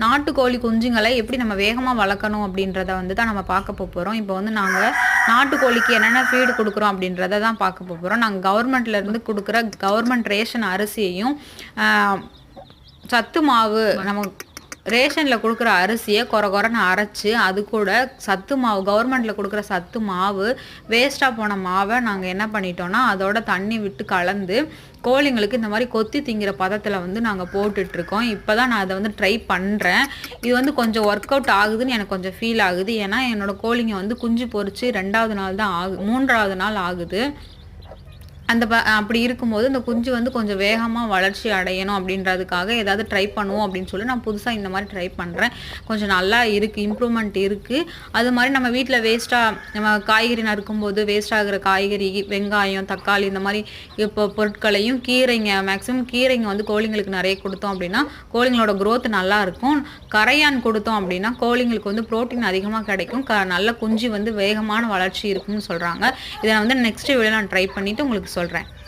நாட்டுக்கோழி குஞ்சுங்களை எப்படி நம்ம வேகமாக வளர்க்கணும் அப்படின்றத வந்து தான் நம்ம பார்க்க போகிறோம் இப்போ வந்து நாங்கள் நாட்டுக்கோழிக்கு என்னென்ன ஃபீடு கொடுக்குறோம் அப்படின்றத தான் பார்க்க போகிறோம் நாங்கள் கவர்மெண்ட்லேருந்து கொடுக்குற கவர்மெண்ட் ரேஷன் அரிசியையும் சத்து மாவு நம்ம ரேஷனில் கொடுக்குற அரிசியை குறை குறைன்னு அரைச்சி அது கூட சத்து மாவு கவர்மெண்ட்டில் கொடுக்குற சத்து மாவு வேஸ்ட்டாக போன மாவை நாங்கள் என்ன பண்ணிட்டோம்னா அதோட தண்ணி விட்டு கலந்து கோழிங்களுக்கு இந்த மாதிரி கொத்தி திங்கிற பதத்தில் வந்து நாங்கள் போட்டுட்ருக்கோம். இப்போ தான் நான் அதை வந்து ட்ரை பண்ணுறேன் இது வந்து கொஞ்சம் ஒர்க் அவுட் ஆகுதுன்னு எனக்கு கொஞ்சம் ஃபீல் ஆகுது. ஏன்னா என்னோட கோழிங்க வந்து குஞ்சு பொறிச்சு ரெண்டாவது நாள் தான் ஆகு மூன்றாவது நாள் ஆகுது. அந்த ப அப்படி இருக்கும்போது இந்த குஞ்சு வந்து கொஞ்சம் வேகமாக வளர்ச்சி அடையணும் அப்படின்றதுக்காக ஏதாவது ட்ரை பண்ணுவோம் அப்படின்னு சொல்லி நான் புதுசாக இந்த மாதிரி ட்ரை பண்ணுறேன் கொஞ்சம் நல்லா இருக்குது இம்ப்ரூவ்மெண்ட் இருக்குது அது மாதிரி நம்ம வீட்டில் வேஸ்ட்டாக நம்ம காய்கறி நறுக்கும்போது வேஸ்ட் ஆகிற காய்கறி வெங்காயம் தக்காளி இந்த மாதிரி இப்போ பொருட்களையும் கீரைங்க மேக்ஸிமம் கீரைங்க வந்து கோழிங்களுக்கு நிறைய கொடுத்தோம் அப்படின்னா கோழிங்களோட க்ரோத் நல்லா இருக்கும். கரையான் கொடுத்தோம் அப்படின்னா கோழிங்களுக்கு வந்து புரோட்டீன் அதிகமாக கிடைக்கும். க நல்ல குஞ்சு வந்து வேகமான வளர்ச்சி இருக்கும்னு சொல்கிறாங்க இதை நான் வந்து நெக்ஸ்ட் வீடியோ நான் ட்ரை பண்ணிவிட்டு உங்களுக்கு Solran.